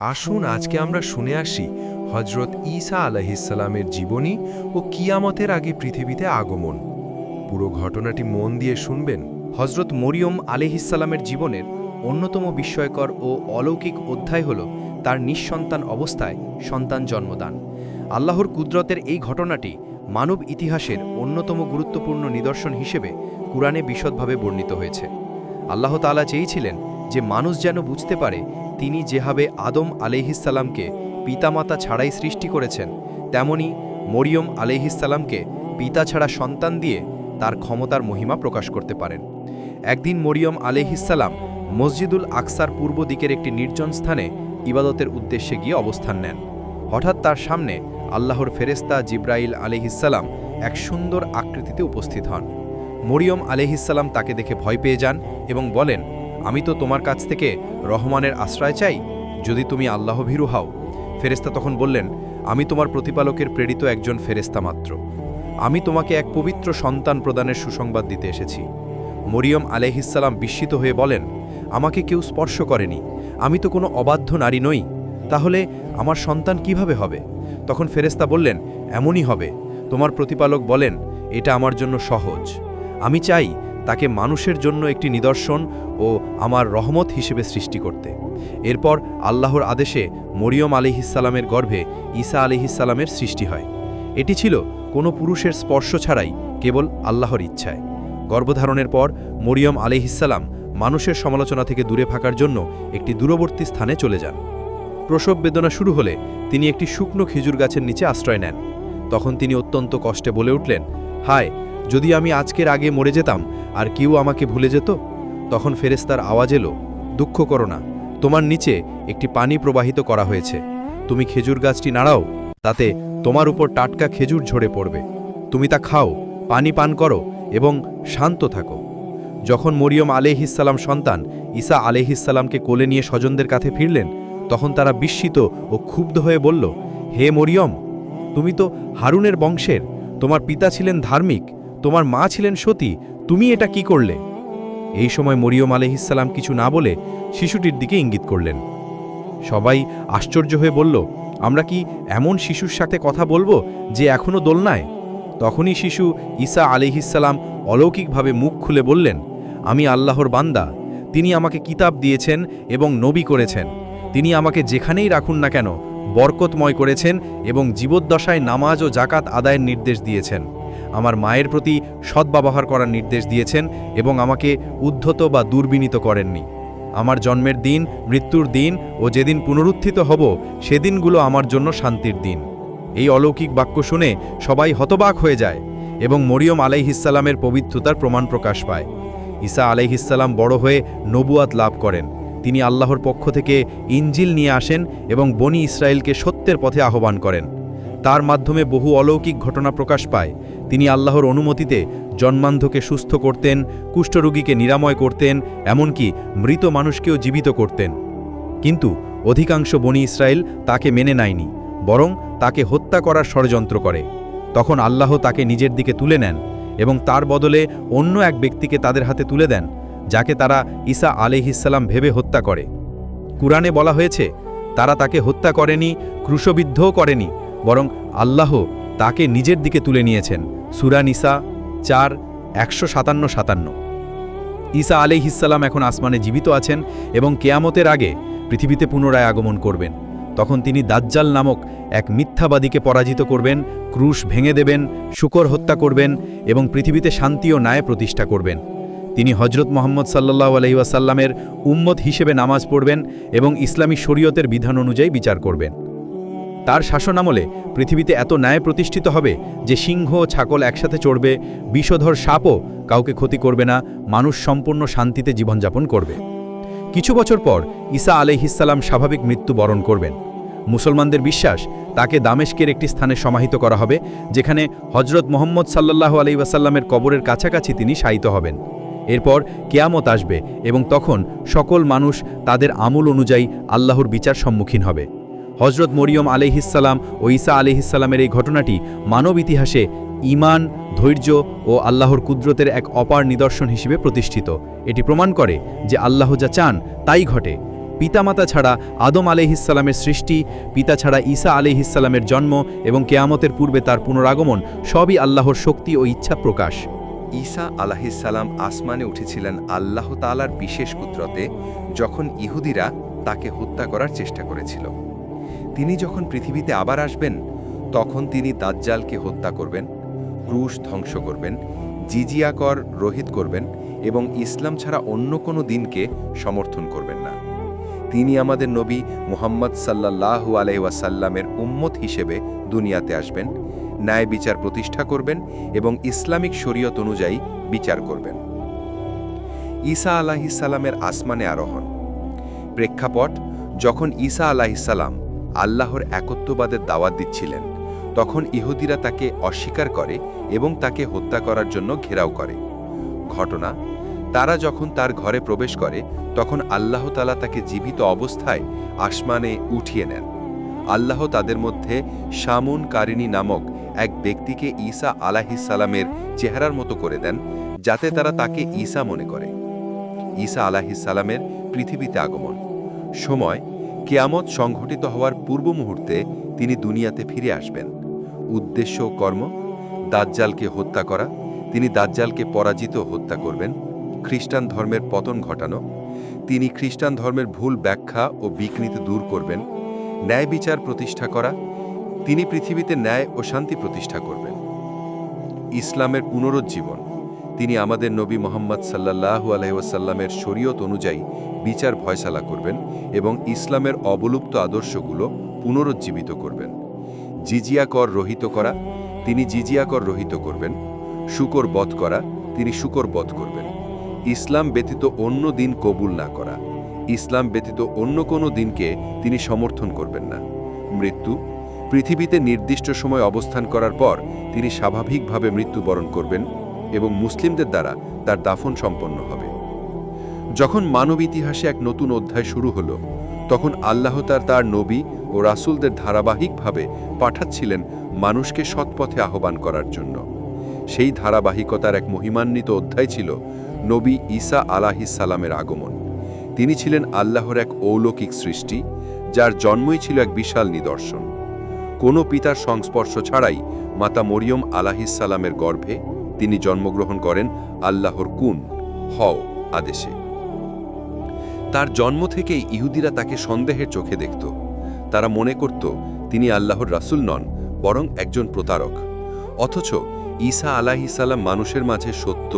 আসুন আজকে আমরা শুনে আসি হজরত ঈসা আলাহিসাল্লামের জীবনী ও কিয়ামতের আগে পৃথিবীতে আগমন। পুরো ঘটনাটি মন দিয়ে শুনবেন। হজরত মরিয়ম আলিহিসাল্লামের জীবনের অন্যতম বিস্ময়কর ও অলৌকিক অধ্যায় হল তার নিঃসন্তান অবস্থায় সন্তান জন্মদান। আল্লাহর কুদরতের এই ঘটনাটি মানব ইতিহাসের অন্যতম গুরুত্বপূর্ণ নিদর্শন হিসেবে কুরআনে বিশদভাবে বর্ণিত হয়েছে। আল্লাহ তাআলা চেয়েছিলেন যে মানুষ যেন বুঝতে পারে তিনি যেভাবে আদম আলিহিসাল্লামকে পিতামাতা ছাড়াই সৃষ্টি করেছেন, তেমনি মরিয়ম আলিহিসাল্লামকে পিতা ছাড়া সন্তান দিয়ে তার ক্ষমতার মহিমা প্রকাশ করতে পারেন। একদিন মরিয়ম আলিহিসাল্লাম মসজিদুল আকসার পূর্ব দিকের একটি নির্জন স্থানে ইবাদতের উদ্দেশ্যে গিয়ে অবস্থান নেন। হঠাৎ তার সামনে আল্লাহর ফেরেস্তা জিব্রাইল আলিহিসাল্লাম এক সুন্দর আকৃতিতে উপস্থিত হন। মরিয়ম আলিহিসাল্লাম তাকে দেখে ভয় পেয়ে যান এবং বলেন আমি তো তোমার কাছ থেকে রহমানের আশ্রয় চাই, যদি তুমি আল্লাহ ভীরু হও। ফেরেস্তা তখন বললেন, আমি তোমার প্রতিপালকের প্রেরিত একজন ফেরেস্তা মাত্র। আমি তোমাকে এক পবিত্র সন্তান প্রদানের সুসংবাদ দিতে এসেছি। মরিয়ম আলহিসাল্লাম বিস্মিত হয়ে বলেন, আমাকে কেউ স্পর্শ করেনি, আমি তো কোনো অবাধ্য নারী নই, তাহলে আমার সন্তান কীভাবে হবে? তখন ফেরেস্তা বললেন, এমনই হবে। তোমার প্রতিপালক বলেন, এটা আমার জন্য সহজ। আমি চাই তাকে মানুষের জন্য একটি নিদর্শন ও আমার রহমত হিসেবে সৃষ্টি করতে। এরপর আল্লাহর আদেশে মরিয়ম আলিহিসাল্লামের গর্ভে ঈসা আলিহিসাল্লামের সৃষ্টি হয়। এটি ছিল কোনো পুরুষের স্পর্শ ছাড়াই কেবল আল্লাহর ইচ্ছায়। গর্ভধারণের পর মরিয়ম আলিহিসাল্লাম মানুষের সমালোচনা থেকে দূরে থাকার জন্য একটি দূরবর্তী স্থানে চলে যান। প্রসব বেদনা শুরু হলে তিনি একটি শুকনো খেজুর গাছের নিচে আশ্রয় নেন। তখন তিনি অত্যন্ত কষ্টে বলে উঠলেন, হায় যদি আমি আজকের আগে মরে যেতাম, আর কেউ আমাকে ভুলে যেত, তখন ফেরেস্তার আওয়াজ এলো, দুঃখ করো না, তোমার নিচে একটি পানি প্রবাহিত করা হয়েছে, তুমি খেজুর গাছটি নাড়াও, তাতে তোমার উপর টাটকা খেজুর ঝরে পড়বে, তুমি তা খাও, পানি পান করো এবং শান্ত থাকো। যখন মরিয়ম আলেহিসাল্লাম সন্তান ঈসা আলেহিসাল্লামকে কোলে নিয়ে স্বজনদের কাছে ফিরলেন, তখন তারা বিস্মিত ও ক্ষুব্ধ হয়ে বলল, হে মরিয়ম, তুমি তো হারুনের বংশের, তোমার পিতা ছিলেন ধার্মিক তোমার মা ছিলেন সতী, তুমি এটা কি করলে? এই সময় মরিয়ম আলহিসাল্লাম কিছু না বলে শিশুটির দিকে ইঙ্গিত করলেন। সবাই আশ্চর্য হয়ে বলল, আমরা কি এমন শিশুর সাথে কথা বলব যে এখনও দোলনায়? তখনই শিশু ঈসা আলিহিসাল্লাম অলৌকিকভাবে মুখ খুলে বললেন, আমি আল্লাহর বান্দা, তিনি আমাকে কিতাব দিয়েছেন এবং নবী করেছেন। তিনি আমাকে যেখানেই রাখুন না কেন, বরকতময় করেছেন এবং জীবদ্দশায় নামাজ ও জাকাত আদায়ের নির্দেশ দিয়েছেন। আমার মায়ের প্রতি সদ্ব্যবহার করার নির্দেশ দিয়েছেন এবং আমাকে উদ্ধত বা দুর্বিনীত করেননি। আমার জন্মের দিন, মৃত্যুর দিন ও যেদিন পুনরুত্থিত হব, সেদিনগুলো আমার জন্য শান্তির দিন। এই অলৌকিক বাক্য শুনে সবাই হতবাক হয়ে যায় এবং মরিয়ম আলাইহিসাল্লামের পবিত্রতার প্রমাণ প্রকাশ পায়। ঈসা আলাইহিসাল্লাম বড় হয়ে নবুয়াত লাভ করেন। তিনি আল্লাহর পক্ষ থেকে ইঞ্জিল নিয়ে আসেন এবং বনি ইসরায়েলকে সত্যের পথে আহ্বান করেন। তার মাধ্যমে বহু অলৌকিক ঘটনা প্রকাশ পায় তিনি আল্লাহর অনুমতিতে জন্মান্ধকে সুস্থ করতেন, কুষ্ঠরোগীকে নিরাময় করতেন, এমনকি মৃত মানুষকেও জীবিত করতেন। কিন্তু অধিকাংশ বনি ইসরায়েল তাকে মেনে নেয়নি, বরং তাকে হত্যা করার ষড়যন্ত্র করে। তখন আল্লাহ তাকে নিজের দিকে তুলে নেন এবং তার বদলে অন্য এক ব্যক্তিকে তাদের হাতে তুলে দেন, যাকে তারা ঈসা আলিহিসাল্লাম ভেবে হত্যা করে। কুরআনে বলা হয়েছে, তারা তাকে হত্যা করেনি, ক্রুশবিদ্ধও করেনি, বরং আল্লাহ তাকে নিজের দিকে তুলে নিয়েছেন। সুরা নিসা চার, একশো সাতান্ন সাতান্ন। ঈসা আলিহিসাল্লাম এখন আসমানে জীবিত আছেন এবং কেয়ামতের আগে পৃথিবীতে পুনরায় আগমন করবেন। তখন তিনি দাজ্জাল নামক এক মিথ্যাবাদীকে পরাজিত করবেন, ক্রুশ ভেঙে দেবেন, শুকর হত্যা করবেন এবং পৃথিবীতে শান্তি ও ন্যায় প্রতিষ্ঠা করবেন। তিনি হজরত মোহাম্মদ সাল্লাহ আলহিউসাল্লামের উম্মত হিসেবে নামাজ পড়বেন এবং ইসলামী শরীয়তের বিধান অনুযায়ী বিচার করবেন। তার শাসনামলে পৃথিবীতে এত ন্যায় প্রতিষ্ঠিত হবে যে সিংহ ছাগল একসাথে চড়বে, বিষধর সাপও কাউকে ক্ষতি করবে না, মানুষ সম্পূর্ণ শান্তিতে জীবনযাপন করবে। কিছু বছর পর ঈসা আলহিসাল্লাম স্বাভাবিক মৃত্যু বরণ করবেন। মুসলমানদের বিশ্বাস তাকে দামেশকের একটি স্থানে সমাহিত করা হবে, যেখানে হজরত মোহাম্মদ সাল্লাহ আলি ওয়াসাল্লামের কবরের কাছাকাছি তিনি শায়িত হবেন। এরপর কেয়ামত আসবে এবং তখন সকল মানুষ তাদের আমূল অনুযায়ী আল্লাহর বিচার সম্মুখীন হবে। হজরত মরিয়ম আলিহিসাল্লাম ও ঈসা আলিহিসাল্লামের এই ঘটনাটি মানব ইতিহাসে ইমান ধৈর্য ও আল্লাহর কুদরতের এক অপার নিদর্শন হিসেবে প্রতিষ্ঠিত। এটি প্রমাণ করে যে আল্লাহ যা চান, তাই ঘটে। পিতামাতা ছাড়া আদম আলিহিসাল্লামের সৃষ্টি, পিতা ছাড়া ঈসা আলিহিসাল্লামের জন্ম এবং কেয়ামতের পূর্বে তার পুনরাগমন সবই আল্লাহর শক্তি ও ইচ্ছা প্রকাশ। ঈসা আলাহিসাল্লাম আসমানে উঠেছিলেন আল্লাহ তালার বিশেষ কুদরতে, যখন ইহুদিরা তাকে হত্যা করার চেষ্টা করেছিল। তিনি যখন পৃথিবীতে আবার আসবেন, তখন তিনি দাজ্জালকে হত্যা করবেন, ক্রুশ ধ্বংস করবেন জিজিয়া কর রোহিত করবেন এবং ইসলাম ছাড়া অন্য কোনো দিনকে সমর্থন করবেন না। তিনি আমাদের নবী মুহাম্মদ সাল্লাল্লাহু আলাইসাল্লামের উম্মত হিসেবে দুনিয়াতে আসবেন, ন্যায় বিচার প্রতিষ্ঠা করবেন এবং ইসলামিক শরীয়ত অনুযায়ী বিচার করবেন। ঈসা আলাহিসাল্লামের আসমানে আরোহণ। প্রেক্ষাপট, যখন ঈসা আলাহিসাল্লাম আল্লাহর একত্ববাদের দাওয়াত দিচ্ছিলেন। তখন ইহুদিরা তাকে অস্বীকার করে এবং তাকে হত্যা করার জন্য ঘেরাও করে। ঘটনা, তারা যখন তার ঘরে প্রবেশ করে, তখন আল্লাহ তালা তাকে জীবিত অবস্থায় আসমানে উঠিয়ে নেন। আল্লাহ তাদের মধ্যে শামুন কারিনী নামক এক ব্যক্তিকে ঈসা আলাহিসাল্লামের চেহারার মতো করে দেন, যাতে তারা তাকে ঈসা মনে করে। ঈসা আলাহিসাল্লামের পৃথিবীতে আগমন। সময় কেয়ামত সংঘটিত হওয়ার পূর্ব মুহূর্তে তিনি দুনিয়াতে ফিরে আসবেন। উদ্দেশ্য কর্ম, দাজ্জালকে হত্যা করা, তিনি দাজ্জালকে পরাজিত হত্যা করবেন, খ্রিস্টান ধর্মের পতন ঘটানো, তিনি খ্রিস্টান ধর্মের ভুল ব্যাখ্যা ও বিকৃতি দূর করবেন, ন্যায় বিচার প্রতিষ্ঠা করা, তিনি পৃথিবীতে ন্যায় ও শান্তি প্রতিষ্ঠা করবেন। ইসলামের পুনরুজ্জীবন। তিনি আমাদের নবী মোহাম্মদ সাল্লাল্লাহু আলহিউসাল্লামের শরীয়ত অনুযায়ী বিচার ভয়সালা করবেন এবং ইসলামের অবলুপ্ত আদর্শগুলো পুনরুজ্জীবিত করবেন। জিজিয়া কর রহিত করা, তিনি জিজিয়া কর রহিত করবেন। শুকর বধ করা, তিনি শুকর বধ করবেন। ইসলাম ব্যতীত অন্য দিন কবুল না করা, ইসলাম ব্যতীত অন্য কোনো দিনকে তিনি সমর্থন করবেন না। মৃত্যু, পৃথিবীতে নির্দিষ্ট সময় অবস্থান করার পর তিনি স্বাভাবিকভাবে মৃত্যুবরণ করবেন। এবং মুসলিমদের দ্বারা তার দাফন সম্পন্ন হবে। যখন মানব ইতিহাসে এক নতুন অধ্যায় শুরু হলো, তখন আল্লাহ তার তার নবী ও রাসূলদের ধারাবাহিকভাবে পাঠাচ্ছিলেন মানুষকে সৎপথে আহ্বান করার জন্য। সেই ধারাবাহিকতার এক মহিমান্বিত অধ্যায় ছিল নবী ঈসা সালামের আগমন। তিনি ছিলেন আল্লাহর এক অলৌকিক সৃষ্টি, যার জন্মই ছিল এক বিশাল নিদর্শন। কোনো পিতার সংস্পর্শ ছাড়াই মাতা মরিয়ম আলাহিসাল্লামের গর্ভে তিনি জন্মগ্রহণ করেন আল্লাহর কুন, হও, আদেশে। তার জন্ম থেকেই ইহুদিরা তাকে সন্দেহের চোখে দেখত। তারা মনে করত, তিনি আল্লাহর রাসূল নন, বরং একজন প্রতারক। অথচ ঈসা আলাহিসাল্লাম মানুষের মাঝে সত্য,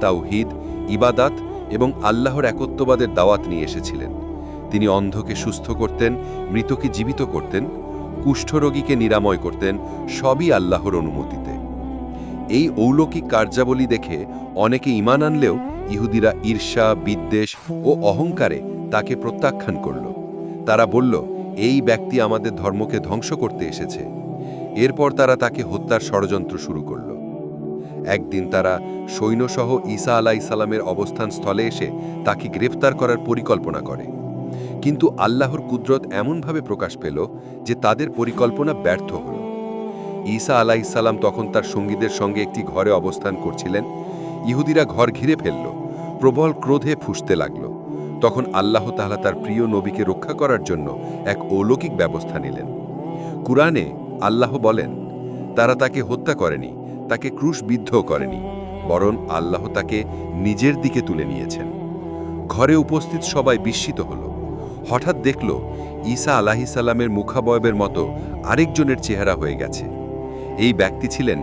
তাওহিদ, ইবাদাত এবং আল্লাহর একত্ববাদের দাওয়াত নিয়ে এসেছিলেন। তিনি অন্ধকে সুস্থ করতেন, মৃতকে জীবিত করতেন, কুষ্ঠরোগীকে নিরাময় করতেন, সবই আল্লাহর অনুমতিতে। এই অলৌকিক কার্যাবলী দেখে অনেকে ইমান আনলেও ইহুদিরা ঈর্ষা, বিদ্বেষ ও অহংকারে তাকে প্রত্যাখ্যান করল। তারা বলল, এই ব্যক্তি আমাদের ধর্মকে ধ্বংস করতে এসেছে। এরপর তারা তাকে হত্যার ষড়যন্ত্র শুরু করল। একদিন তারা সৈন্যসহ ঈসা আলাহ সালামের অবস্থান স্থলে এসে তাকে গ্রেফতার করার পরিকল্পনা করে। কিন্তু আল্লাহর কুদরত এমনভাবে প্রকাশ পেল যে তাদের পরিকল্পনা ব্যর্থ হল। ঈসা আলাইসাল্লাম তখন তার সঙ্গীদের সঙ্গে একটি ঘরে অবস্থান করছিলেন। ইহুদিরা ঘর ঘিরে ফেলল, প্রবল ক্রোধে ফুসতে লাগল। তখন আল্লাহ তাহলা তার প্রিয় নবীকে রক্ষা করার জন্য এক অলৌকিক ব্যবস্থা নিলেন। কুরআনে আল্লাহ বলেন, তারা তাকে হত্যা করেনি, তাকে ক্রুশবিদ্ধ করেনি, বরং আল্লাহ তাকে নিজের দিকে তুলে নিয়েছেন। ঘরে উপস্থিত সবাই বিস্মিত হল। হঠাৎ দেখল, ঈসা আলাহিসাল্লামের মুখাবয়বের মতো আরেকজনের চেহারা হয়ে গেছে। এই ব্যক্তি ছিলেন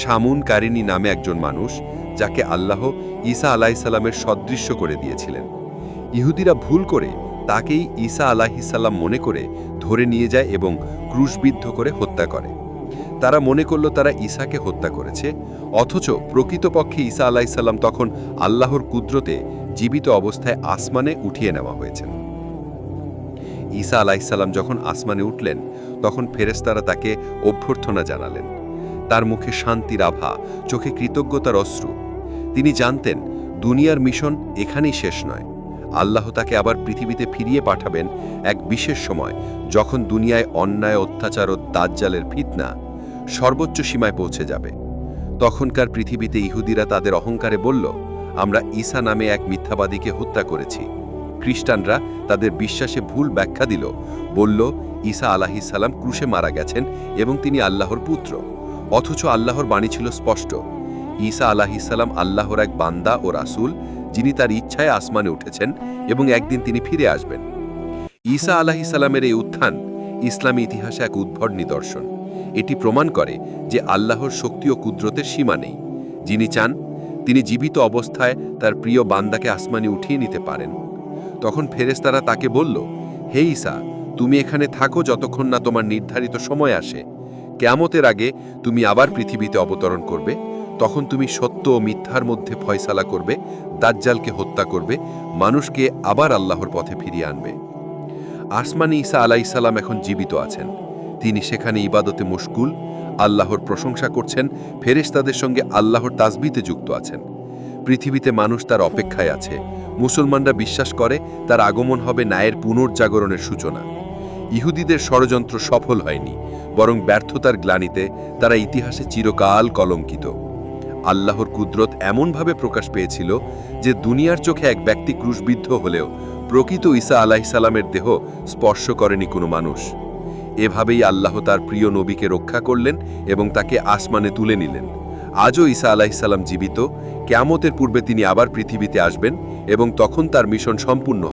শামুন কারিনী নামে একজন মানুষ যাকে আল্লাহ ঈসা আলাহিসাল্লামের সদৃশ্য করে দিয়েছিলেন। ইহুদিরা ভুল করে তাকেই ঈসা আলাহিসাল্লাম মনে করে ধরে নিয়ে যায় এবং ক্রুশবিদ্ধ করে হত্যা করে। তারা মনে করল তারা ঈসাকে হত্যা করেছে, অথচ প্রকৃতপক্ষে ঈসা আলাহিসাল্লাম তখন আল্লাহর কুদরতে জীবিত অবস্থায় আসমানে উঠিয়ে নেওয়া হয়েছেন। ঈসা আলাহিসাল্লাম যখন আসমানে উঠলেন, তখন ফেরেস্তারা তাকে অভ্যর্থনা জানালেন। তার মুখে শান্তির আভা, চোখে কৃতজ্ঞতার অশ্রু। তিনি জানতেন, দুনিয়ার মিশন এখানেই শেষ নয়। আল্লাহ তাকে আবার পৃথিবীতে ফিরিয়ে পাঠাবেন এক বিশেষ সময়, যখন দুনিয়ায় অন্যায়, অত্যাচার ও দাজ্জালের ফিতনা সর্বোচ্চ সীমায় পৌঁছে যাবে। তখনকার পৃথিবীতে ইহুদিরা তাদের অহংকারে বলল, আমরা ঈসা নামে এক মিথ্যাবাদীকে হত্যা করেছি। খ্রিস্টানরা তাদের বিশ্বাসে ভুল ব্যাখ্যা দিল, বলল, ঈসা আলাহিসাল্লাম ক্রুশে মারা গেছেন এবং তিনি আল্লাহর পুত্র। অথচ আল্লাহর বাণী ছিল স্পষ্ট। ঈসা আলাহিসাল্লাম আল্লাহর এক বান্দা ও রাসূল, যিনি তার ইচ্ছায় আসমানে উঠেছেন এবং একদিন তিনি ফিরে আসবেন। ঈসা আলাহিসাল্লামের এই উত্থান ইসলামী ইতিহাসে এক উদ্ভট নিদর্শন। এটি প্রমাণ করে যে আল্লাহর শক্তি ও কুদরতের সীমা নেই। যিনি চান, তিনি জীবিত অবস্থায় তার প্রিয় বান্দাকে আসমানে উঠিয়ে নিতে পারেন। তখন ফেরেশতারা তাকে বলল, হে ঈসা, তুমি এখানে থাকো যতক্ষণ না তোমার নির্ধারিত সময় আসে। কেয়ামতের আগে তুমি আবার পৃথিবীতে অবতরণ করবে, তখন তুমি সত্য ও মিথ্যার মধ্যে ফয়সালা করবে, দাজ্জালকে হত্যা করবে, মানুষকে আবার আল্লাহর পথে ফিরিয়ে আনবে। আসমানি ঈসা আলাইসাল্লাম এখন জীবিত আছেন। তিনি সেখানে ইবাদতে মুশকুল, আল্লাহর প্রশংসা করছেন, ফেরেশতাদের সঙ্গে আল্লাহর তাসবিতে যুক্ত আছেন। পৃথিবীতে মানুষ তার অপেক্ষায় আছে। মুসলমানরা বিশ্বাস করে, তার আগমন হবে ন্যায়ের পুনর্জাগরণের সূচনা। ইহুদিদের ষড়যন্ত্র সফল হয়নি। বরং ব্যর্থতার গ্লানিতে তারা ইতিহাসে চিরকাল কলঙ্কিত। আল্লাহর কুদরত এমনভাবে প্রকাশ পেয়েছিল যে দুনিয়ার চোখে এক ব্যক্তি ক্রুশবিদ্ধ হলেও প্রকৃত ঈসা আলাহিসাল্লামের দেহ স্পর্শ করেনি কোনো মানুষ। এভাবেই আল্লাহ তার প্রিয় নবীকে রক্ষা করলেন এবং তাকে আসমানে তুলে নিলেন। আজও ঈসা আলাহিসাল্লাম জীবিত। কেয়ামতের পূর্বে তিনি আবার পৃথিবীতে আসবেন এবং তখন তার মিশন সম্পূর্ণ